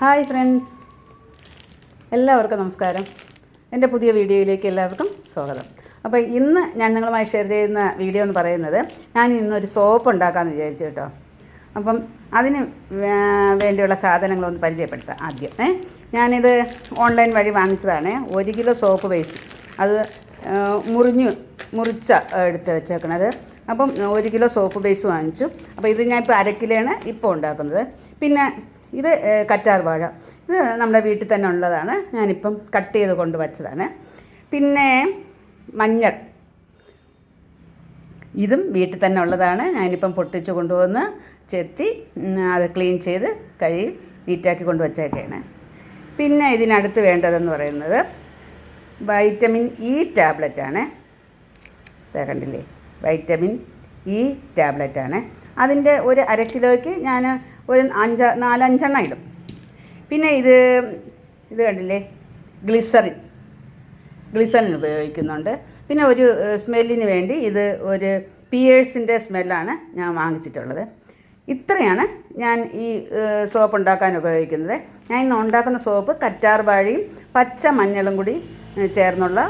Hi friends. എല്ലാവർക്കും നമസ്കാരം. എന്റെ പുതിയ വീഡിയോയിലേക്ക് എല്ലാവർക്കും സ്വാഗതം. അപ്പോൾ ഇന്ന് ഞാൻ നിങ്ങളുമായി ഷെയർ ചെയ്യുന്ന വീഡിയോ എന്ന് പറയുന്നത് ഞാൻ ഇന്നൊരു സോപ്പ് ഉണ്ടാക്കാമെന്ന് വിചാരിച്ചു കേട്ടോ. അപ്പം അതിന് വേണ്ടിയുള്ള സാധനങ്ങളൊന്ന് പരിചയപ്പെടുത്താം ആദ്യം. ഏ ഞാനിത് ഓൺലൈൻ വഴി വാങ്ങിച്ചതാണ്. ഒരു കിലോ സോപ്പ് ബേസ് അത് മുറിഞ്ഞു മുറിച്ച എടുത്ത് വെച്ചേക്കണത്. അപ്പം ഒരു കിലോ സോപ്പ് ബേസ് വാങ്ങിച്ചു. അപ്പോൾ ഇത് ഞാൻ ഇപ്പോൾ അര കിലോയാണ് ഇപ്പോൾ ഉണ്ടാക്കുന്നത്. പിന്നെ ഇത് കറ്റാർ വാഴ. ഇത് നമ്മുടെ വീട്ടിൽ തന്നെ ഉള്ളതാണ്. ഞാനിപ്പം കട്ട് ചെയ്ത് കൊണ്ട് വച്ചതാണ്. പിന്നെ മഞ്ഞൾ. ഇതും വീട്ടിൽ തന്നെ ഉള്ളതാണ്. ഞാനിപ്പം പൊട്ടിച്ച് കൊണ്ടുവന്ന് ചെത്തി അത് ക്ലീൻ ചെയ്ത് കഴുകി നീറ്റാക്കി കൊണ്ട് വച്ചേക്കാണ്. പിന്നെ ഇതിനടുത്ത് വേണ്ടതെന്ന് പറയുന്നത് വൈറ്റമിൻ ഇ ടാബ്ലറ്റാണ്. കണ്ടില്ലേ? വൈറ്റമിൻ ഇ ടാബ്ലറ്റാണ്. അതിന്റെ ഒരു അര കിലോയ്ക്ക് ഞാൻ ഒരു അഞ്ച നാലഞ്ചെണ്ണം ഇടും. പിന്നെ ഇത് ഇത് കണ്ടില്ലേ? ഗ്ലിസറിൻ. ഗ്ലിസറിൻ ഉപയോഗിക്കുന്നുണ്ട്. പിന്നെ ഒരു സ്മെല്ലിന് വേണ്ടി ഇത് ഒരു പിയേഴ്സിന്റെ സ്മെല്ലാണ് ഞാൻ വാങ്ങിച്ചിട്ടുള്ളത്. ഇത്രയാണ് ഞാൻ ഈ സോപ്പ് ഉണ്ടാക്കാൻ ഉപയോഗിക്കുന്നത്. ഞാൻ ഇന്ന് ഉണ്ടാക്കുന്ന സോപ്പ് കറ്റാർ വാഴയും പച്ച മഞ്ഞളും കൂടി ചേർന്നുള്ള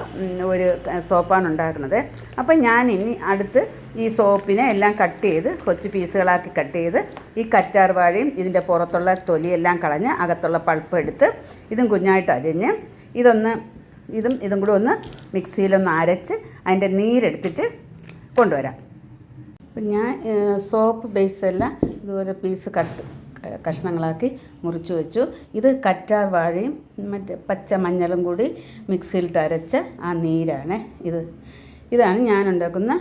ഒരു സോപ്പാണ് ഉണ്ടാക്കുന്നത്. അപ്പം ഞാൻ ഇനി അടുത്ത് ഈ സോപ്പിനെ എല്ലാം കട്ട് ചെയ്ത് കൊച്ചു പീസുകളാക്കി കട്ട് ചെയ്ത് ഈ കറ്റാർ വാഴയും ഇതിന്റെ പുറത്തുള്ള തൊലിയെല്ലാം കളഞ്ഞ് അകത്തുള്ള പൾപ്പ് എടുത്ത് ഇതും കുഞ്ഞായിട്ട് അരിഞ്ഞ് ഇതൊന്ന് ഇതും ഇതും കൂടെ ഒന്ന് മിക്സിയിലൊന്ന് അരച്ച് അതിന്റെ നീരെടുത്തിട്ട് കൊണ്ടുവരാം. അപ്പം ഞാൻ സോപ്പ് ബേസ് എല്ലാം ഇതുപോലെ പീസ് കട്ട് കഷ്ണങ്ങളാക്കി മുറിച്ച് വെച്ചു. ഇത് കറ്റാർ വാഴയും മറ്റേ പച്ച മഞ്ഞളും കൂടി മിക്സിയിലിട്ട് അരച്ച ആ നീരാണ് ഇത്. ഇതാണ് ഞാൻ ഉണ്ടാക്കുന്ന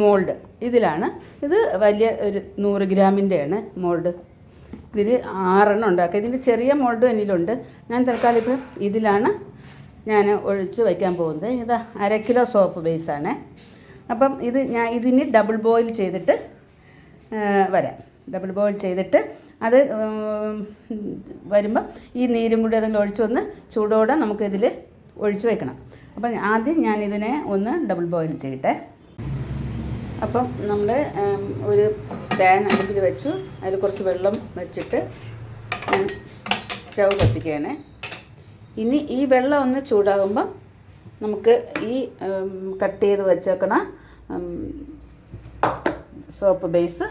മോൾഡ്. ഇതിലാണ് ഇത് വലിയ ഒരു നൂറ് ഗ്രാമിന്റെയാണ് മോൾഡ്. ഇതിൽ ആറെണ്ണം ഉണ്ടാക്കുക ഇതിന്റെ ചെറിയ മോൾഡും എന്നിലുണ്ട്. ഞാൻ തൽക്കാലം ഇപ്പം ഇതിലാണ് ഞാൻ ഒഴിച്ച് വയ്ക്കാൻ പോകുന്നത്. ഇത് അര കിലോ സോപ്പ് ബേസാണ്. അപ്പം ഇത് ഞാൻ ഇതിന് ഡബിൾ ബോയിൽ ചെയ്തിട്ട് വരാം. ഡബിൾ ബോയിൽ ചെയ്തിട്ട് അത് വരുമ്പം ഈ നീരും കൂടി അതിൽ ഒഴിച്ചൊന്ന് ചൂടോടെ നമുക്കിതിൽ ഒഴിച്ച് വെക്കണം. അപ്പം ആദ്യം ഞാനിതിനെ ഒന്ന് ഡബിൾ ബോയിൽ ചെയ്യട്ടെ. അപ്പം നമ്മൾ ഒരു പാൻ അടുപ്പിൽ വെച്ചു. അതിൽ കുറച്ച് വെള്ളം വെച്ചിട്ട് സ്റ്റൗ കത്തിക്കുകയാണ്. ഇനി ഈ വെള്ളം ഒന്ന് ചൂടാകുമ്പം നമുക്ക് ഈ കട്ട് ചെയ്ത് വെച്ചേക്കണ സോപ്പ് ബേസ്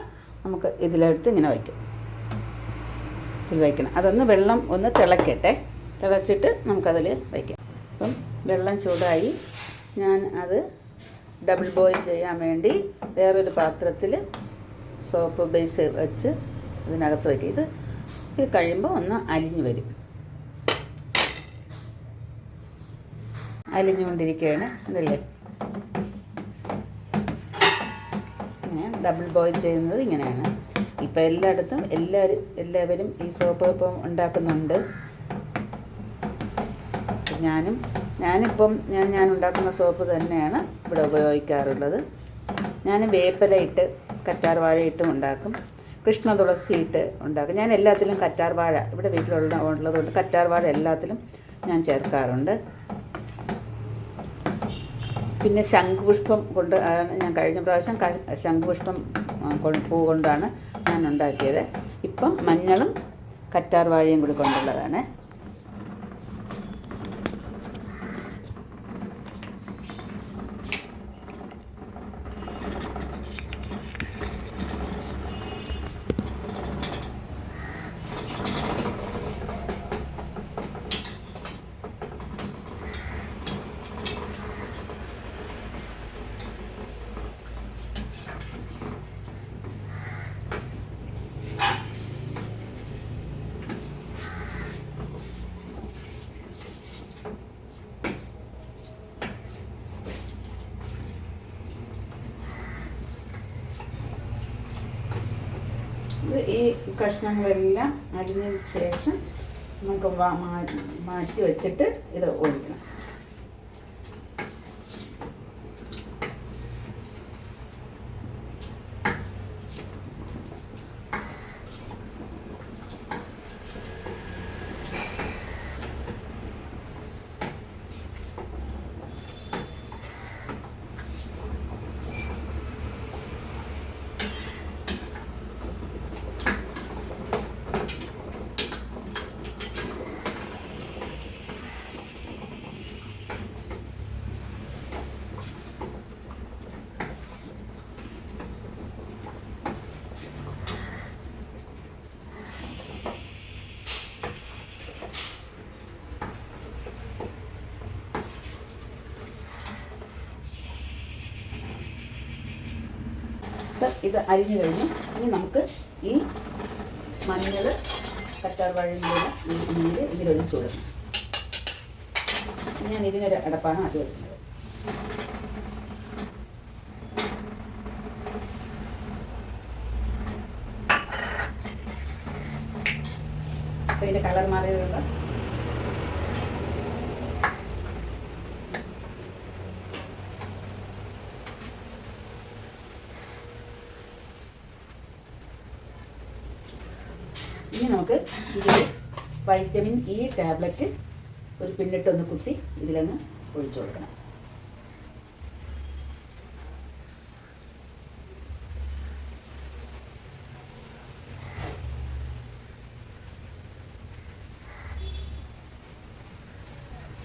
നമുക്ക് ഇതിലെടുത്ത് ഇങ്ങനെ വയ്ക്കും. ഇതിൽ വയ്ക്കണം. അതൊന്ന് വെള്ളം ഒന്ന് തിളക്കട്ടെ. തിളച്ചിട്ട് നമുക്കതിൽ വയ്ക്കാം. അപ്പം വെള്ളം ചൂടായി ഞാൻ അത് ഡബിൾ ബോയിൽ ചെയ്യാൻ വേണ്ടി വേറൊരു പാത്രത്തിൽ സോപ്പ് ബേസ് വെച്ച് ഇതിനകത്ത് വയ്ക്കും. ഇത് ഇച്ചിരി കഴിയുമ്പോൾ ഒന്ന് അലിഞ്ഞു വരും. അലിഞ്ഞുകൊണ്ടിരിക്കുകയാണ് അതല്ലേ ഇങ്ങനെ ഡബിൾ ബോയിൽ ചെയ്യുന്നത് ഇങ്ങനെയാണ്. ഇപ്പം എല്ലായിടത്തും എല്ലാവരും എല്ലാവരും ഈ സോപ്പ് ഇപ്പം ഉണ്ടാക്കുന്നുണ്ട്. ഞാനും ഞാനിപ്പം ഞാൻ ഞാൻ ഉണ്ടാക്കുന്ന സോപ്പ് തന്നെയാണ് ഇവിടെ ഉപയോഗിക്കാറുള്ളത്. ഞാൻ വേപ്പില ഇട്ട് കറ്റാർ വാഴ ഇട്ടും ഉണ്ടാക്കും. കൃഷ്ണ തുളസി ഇട്ട് ഉണ്ടാക്കും. ഞാൻ എല്ലാത്തിലും കറ്റാർ വാഴ ഇവിടെ വീട്ടിലുള്ള ഉള്ളതുകൊണ്ട് കറ്റാർ വാഴ എല്ലാത്തിലും ഞാൻ ചേർക്കാറുണ്ട്. പിന്നെ ശംഖുപുഷ്പം കൊണ്ട് ഞാൻ കഴിഞ്ഞ പ്രാവശ്യം ശംഖുപുഷ്പം പൂ കൊണ്ടാണ് ഞാൻ ഉണ്ടാക്കിയത് ഇപ്പം മഞ്ഞളും കറ്റാർ വാഴയും കൂടി കൊണ്ടുള്ളതാണ് ഇത് ഈ കഷ്ണങ്ങളെല്ലാം അരിഞ്ഞതിന് ശേഷം നമുക്ക് മാറ്റി വെച്ചിട്ട് ഇത് ഒഴിക്കണം. അപ്പം ഇത് അരിഞ്ഞു കഴിഞ്ഞു. ഇനി നമുക്ക് ഈ മഞ്ഞൾ കറ്റാർ വഴിയിലുള്ള ഈ നീര് ഇതിലൊഴിച്ച് കൊടുക്കണം ഞാൻ ഇതിനൊരു അടപ്പാണ് അത് വരുന്നത് അപ്പോൾ ഇതിന്റെ കളർ മാറിയതുകൊണ്ട് ഇനി നമുക്ക് ഇതിൽ വൈറ്റമിൻ ഇ ടാബ്ലറ്റ് ഒരു പിന്നിട്ടൊന്ന് കുത്തി ഇതിലങ്ങ് ഒഴിച്ചു കൊടുക്കണം.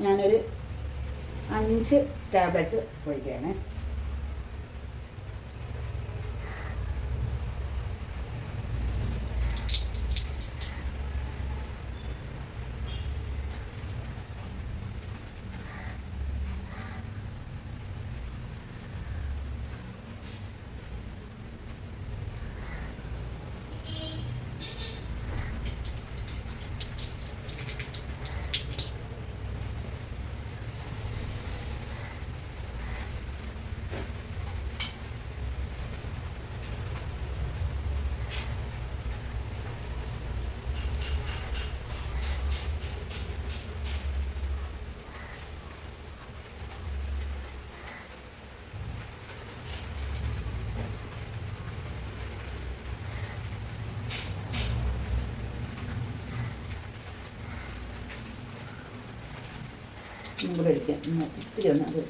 ഞാനൊരു അഞ്ച് ടാബ്ലറ്റ് ഒഴിക്കുകയാണേ. ഒന്നും കൂടെ ഒഴിക്കാം ഇത്തിരി ഒന്ന് അത്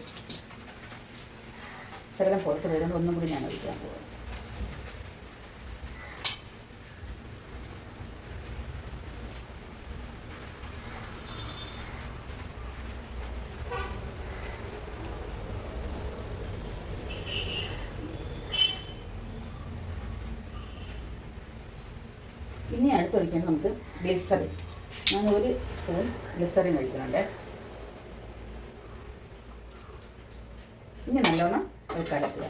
ശകലം പുറത്ത് വരുമ്പോൾ ഒന്നും കൂടി ഞാൻ ഒഴിക്കാൻ പോകും ഇനി അടുത്തൊഴിക്കാൻ നമുക്ക് ഗ്ലിസറിൻ ഞാൻ ഒരു സ്പൂൺ ഗ്ലിസറിൻ ഒഴിക്കുന്നുണ്ട് ഇനി നല്ലോണം അത് കലക്കുക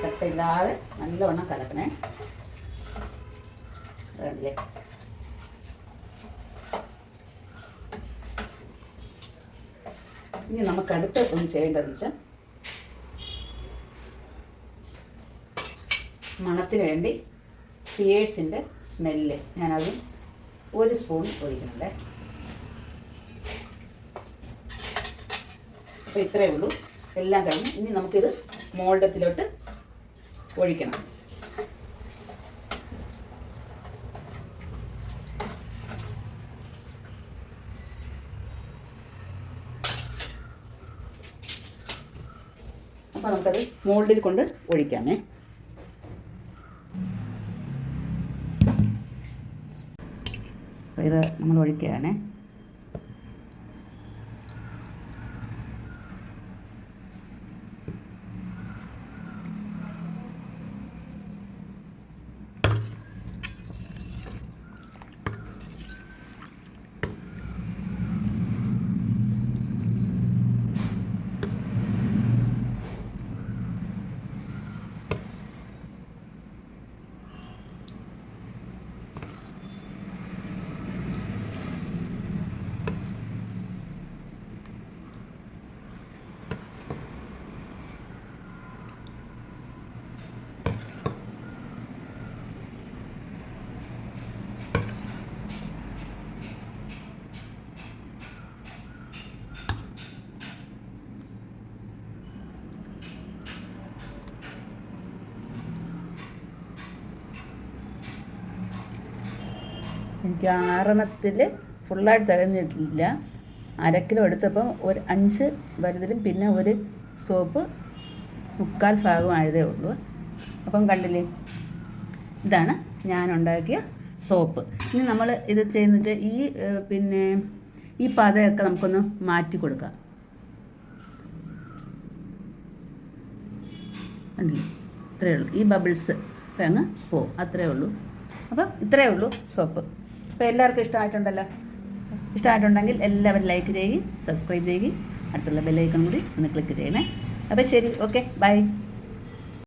കട്ടയില്ലാതെ നല്ലവണ്ണം കലക്കണേ. കണ്ടില്ലേ? ഇനി നമുക്ക് അടുത്ത് ഒന്ന് ചെയ്യേണ്ടതെന്ന് വെച്ചാൽ മണത്തിന് വേണ്ടി പിയേഴ്സിന്റെ സ്മെല്ല് ഞാനത് ഒരു സ്പൂൺ ഒഴിക്കുന്നുണ്ടേ അപ്പോൾ ഇത്രയേ ഉള്ളൂ. എല്ലാം കഴിഞ്ഞ് ഇനി നമുക്കിത് മോൾഡത്തിലോട്ട് ഒഴിക്കണം. അപ്പോൾ നമുക്കത് മോൾഡിൽ കൊണ്ട് ഒഴിക്കാമേ. ഇത് നമ്മൾ ഒഴിക്കുകയാണേ. ആറെണ്ണത്തിൽ ഫുള്ളായിട്ട് തികഞ്ഞിട്ടില്ല. അര കിലോ എടുത്തപ്പം ഒരു അഞ്ച് വലുതിലും പിന്നെ ഒരു സോപ്പ് മുക്കാൽ ഭാഗമായതേ ഉള്ളൂ. അപ്പം കണ്ടില്ലേ? ഇതാണ് ഞാൻ ഉണ്ടാക്കിയ സോപ്പ്. ഇനി നമ്മൾ ഇത് ചെയ്യുന്ന വെച്ചാൽ ഈ പിന്നെ ഈ പതയൊക്കെ നമുക്കൊന്ന് മാറ്റി കൊടുക്കാം. ഇത്രയേ ഉള്ളൂ. ഈ ബബിൾസ് അങ്ങ് പോവും. അത്രയേ ഉള്ളൂ. അപ്പം ഇത്രയേ ഉള്ളൂ സോപ്പ്. അപ്പോൾ എല്ലാവർക്കും ഇഷ്ടമായിട്ടുണ്ടല്ലോ? ഇഷ്ടമായിട്ടുണ്ടെങ്കിൽ എല്ലാവരും ലൈക്ക് ചെയ്യുകയും സബ്സ്ക്രൈബ് ചെയ്യുകയും അടുത്തുള്ള ബെല്ലൈക്കൺ കൂടി ഒന്ന് ക്ലിക്ക് ചെയ്യണേ. അപ്പോൾ ശരി ഓക്കെ ബൈ